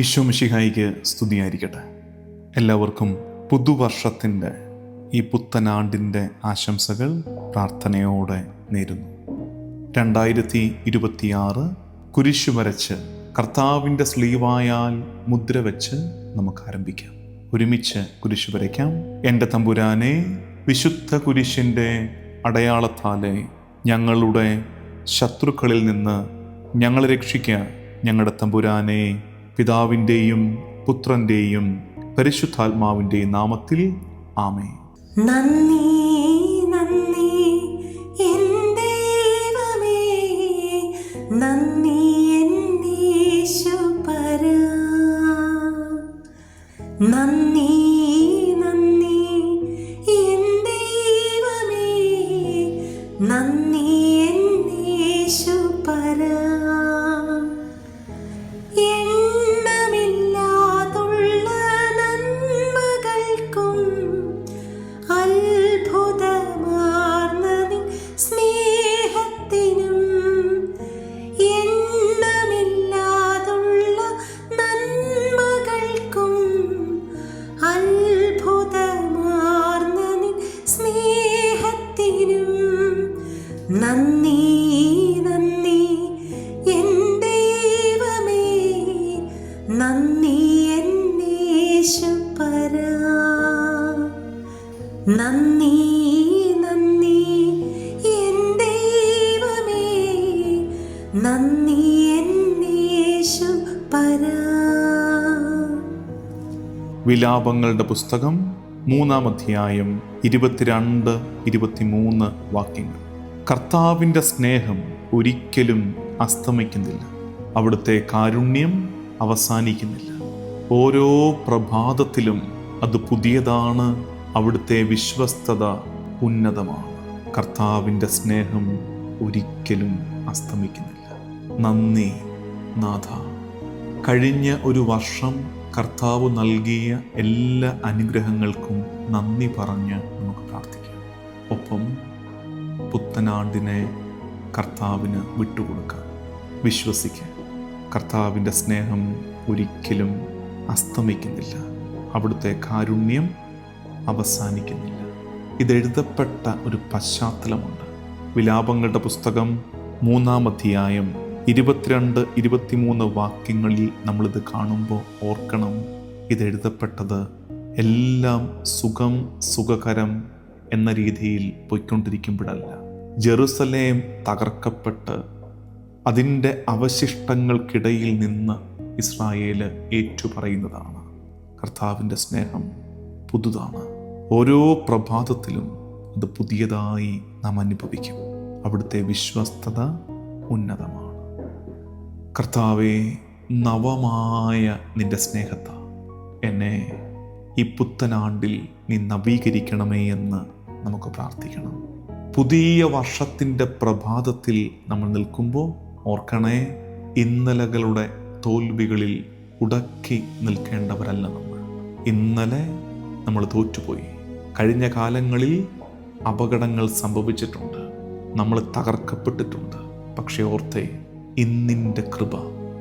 ഈശോ മിഷിഹായിക്ക് സ്തുതിയായിരിക്കട്ടെ. എല്ലാവർക്കും പുതുവർഷത്തിന്റെ ഈ പുത്തനാണ്ടിന്റെ ആശംസകൾ പ്രാർത്ഥനയോടെ നേരുന്നു. രണ്ടായിരത്തി ഇരുപത്തിയാറ് കുരിശു വരച്ച് കർത്താവിന്റെ സ്ലീവായാൽ മുദ്ര വെച്ച് നമുക്ക് ആരംഭിക്കാം ഒരുമിച്ച് കുരിശു വരയ്ക്കാം. എന്റെ തമ്പുരാനെ വിശുദ്ധ കുരിശിന്റെ അടയാളത്താലെ ഞങ്ങളുടെ ശത്രുക്കളിൽ നിന്ന് ഞങ്ങളെ രക്ഷിക്കുക ഞങ്ങളുടെ തമ്പുരാനെ. പിതാവിന്റെയും പുത്രന്റെയും പരിശുദ്ധാത്മാവിന്റെയും നാമത്തിൽ ആമേ നന്ദി നന്ദി നന്ദി നന്ദി നന്ദി നന്ദി നന്ദി നന്ദി എൻ ദൈവമേ. നന്ദി എന്നേശുപരാ നന്ദി നന്ദി എൻ ദൈവമേ. നന്ദി എന്നേശുപരാ വിലാപങ്ങളുടെ പുസ്തകം മൂന്നാം അധ്യായം ഇരുപത്തിരണ്ട് ഇരുപത്തിമൂന്ന് വാക്യങ്ങൾ. കർത്താവിന്റെ സ്നേഹം ഒരിക്കലും അസ്തമിക്കുന്നില്ല. അവിടുത്തെ കാരുണ്യം അവസാനിക്കുന്നില്ല. ഓരോ പ്രഭാതത്തിലും അത് പുതിയതാണ്. അവിടുത്തെ വിശ്വസ്തത ഉന്നതമാണ്. കർത്താവിന്റെ സ്നേഹം ഒരിക്കലും അസ്തമിക്കുന്നില്ല. നന്ദി നാഥ. കഴിഞ്ഞ ഒരു വർഷം കർത്താവ് നൽകിയ എല്ലാ അനുഗ്രഹങ്ങൾക്കും നന്ദി പറഞ്ഞ് നമുക്ക് പ്രാർത്ഥിക്കാം. ഒപ്പം പുത്തനാണ്ടിനെ കർത്താവിന് വിട്ടുകൊടുക്കാം വിശ്വസിക്കുക കർത്താവിന്റെ സ്നേഹം ഒരിക്കലും അസ്തമിക്കുന്നില്ല. അവിടുത്തെ കാരുണ്യം അവസാനിക്കുന്നില്ല. ഇതെഴുതപ്പെട്ട ഒരു പശ്ചാത്തലമുണ്ട്. വിലാപങ്ങളുടെ പുസ്തകം മൂന്നാം അധ്യായം ഇരുപത്തിരണ്ട് ഇരുപത്തിമൂന്ന് വാക്യങ്ങളിൽ നമ്മളിത് കാണുമ്പോൾ ഓർക്കണം. ഇതെഴുതപ്പെട്ടത് എല്ലാം സുഖം സുഖകരം എന്ന രീതിയിൽ പോയിക്കൊണ്ടിരിക്കുമ്പോഴല്ല. ജെറുസലേം തകർക്കപ്പെട്ട് അതിന്റെ അവശിഷ്ടങ്ങൾക്കിടയിൽ നിന്ന് ഇസ്രായേൽ ഏറ്റുപറയുന്നതാണ്. കർത്താവിന്റെ സ്നേഹം പുതുതാണ്. ഓരോ പ്രഭാതത്തിലും അത് പുതിയതായി നാം അനുഭവിക്കും. അവിടുത്തെ വിശ്വസ്തത ഉന്നതമാണ്. കർത്താവെ നവമായ നിന്റെ സ്നേഹത്ത എന്നെ ഈ പുത്തനാണ്ടിൽ നീ നവീകരിക്കണമേ എന്ന് നമുക്ക് പ്രാർത്ഥിക്കണം. പുതിയ വർഷത്തിന്റെ പ്രഭാതത്തിൽ നമ്മൾ നിൽക്കുമ്പോൾ ഓർക്കണേ ഇന്നലകളുടെ തോൽവികളിൽ ഉടക്കി നിൽക്കേണ്ടവരല്ല നമ്മൾ. ഇന്നലെ നമ്മൾ തോറ്റുപോയി. കഴിഞ്ഞ കാലങ്ങളിൽ അപകടങ്ങൾ സംഭവിച്ചിട്ടുണ്ട്. നമ്മൾ തകർക്കപ്പെട്ടിട്ടുണ്ട്. പക്ഷേ ഓർത്തേ ഇന്നിന്റെ കൃപ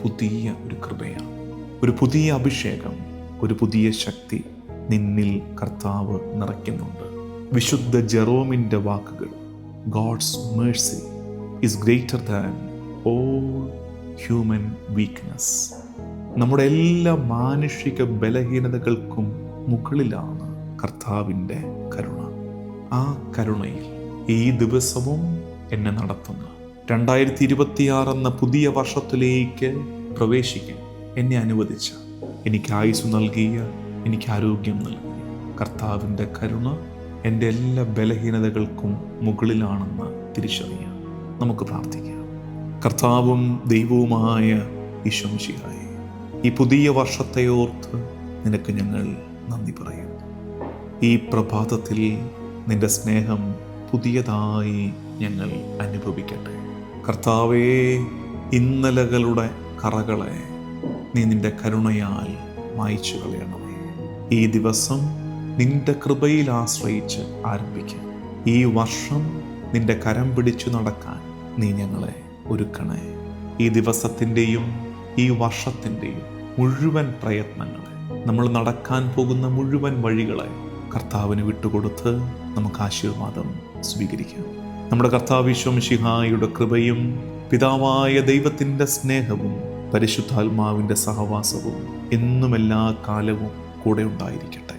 പുതിയ ഒരു കൃപയാണ്. ഒരു പുതിയ അഭിഷേകം ഒരു പുതിയ ശക്തി നിന്നിൽ കർത്താവ് നിറയ്ക്കുന്നുണ്ട്. വിശുദ്ധ ജെറോമിന്റെ വാക്കുകൾ God's mercy is greater than all human weakness നമ്മുടെ എല്ലാ മാനുഷിക ബലഹീനതകൾക്കും മുകളിലാണ് കർത്താവിന്റെ കരുണ. ആ കരുണയിൽ ഈ ദിവസവും എന്നെ നടത്തുന്ന. രണ്ടായിരത്തി ഇരുപത്തിയാറ് എന്ന പുതിയ വർഷത്തിലേക്ക് പ്രവേശിക്കാൻ എന്നെ അനുവദിച്ച എനിക്ക് ആയുസ് നൽകിയ എനിക്ക് ആരോഗ്യം നൽകിയ കർത്താവിന്റെ കരുണ എന്റെ എല്ലാ ബലഹീനതകൾക്കും മുകളിലാണെന്ന് തിരിച്ചറിയാം. നമുക്ക് പ്രാർത്ഥിക്കാം. കർത്താവും ദൈവവുമായ ഈശ്വംശിയായി ഈ പുതിയ വർഷത്തെ ഓർത്ത് നിനക്ക് ഞങ്ങൾ നന്ദി പറയും. ഈ പ്രഭാതത്തിൽ നിന്റെ സ്നേഹം പുതിയതായി ഞങ്ങൾ അനുഭവിക്കട്ടെ. കർത്താവേ ഇന്നലകളുടെ കറകളെ നീ നിന്റെ കരുണയാൽ മായ്ച്ചു കളയണമേ ഈ ദിവസം നിന്റെ കൃപയിൽ ആശ്രയിച്ച് ആരംഭിക്കാം. ഈ വർഷം നിന്റെ കരം പിടിച്ചു നടക്കാൻ നീ ഞങ്ങളെ ഒരുക്കണേ. ഈ ദിവസത്തിന്റെയും ഈ വർഷത്തിന്റെയും മുഴുവൻ പ്രയത്നങ്ങളെ നമ്മൾ നടക്കാൻ പോകുന്ന മുഴുവൻ വഴികളെ കർത്താവിന് വിട്ടുകൊടുത്ത് നമുക്ക് ആശീർവാദം സ്വീകരിക്കാം. നമ്മുടെ കർത്താവ് വിശ്വംശിഹായുടെ കൃപയും പിതാവായ ദൈവത്തിന്റെ സ്നേഹവും പരിശുദ്ധാത്മാവിന്റെ സഹവാസവും എന്നും എല്ലാ കാലവും കൂടെ ഉണ്ടായിരിക്കട്ടെ.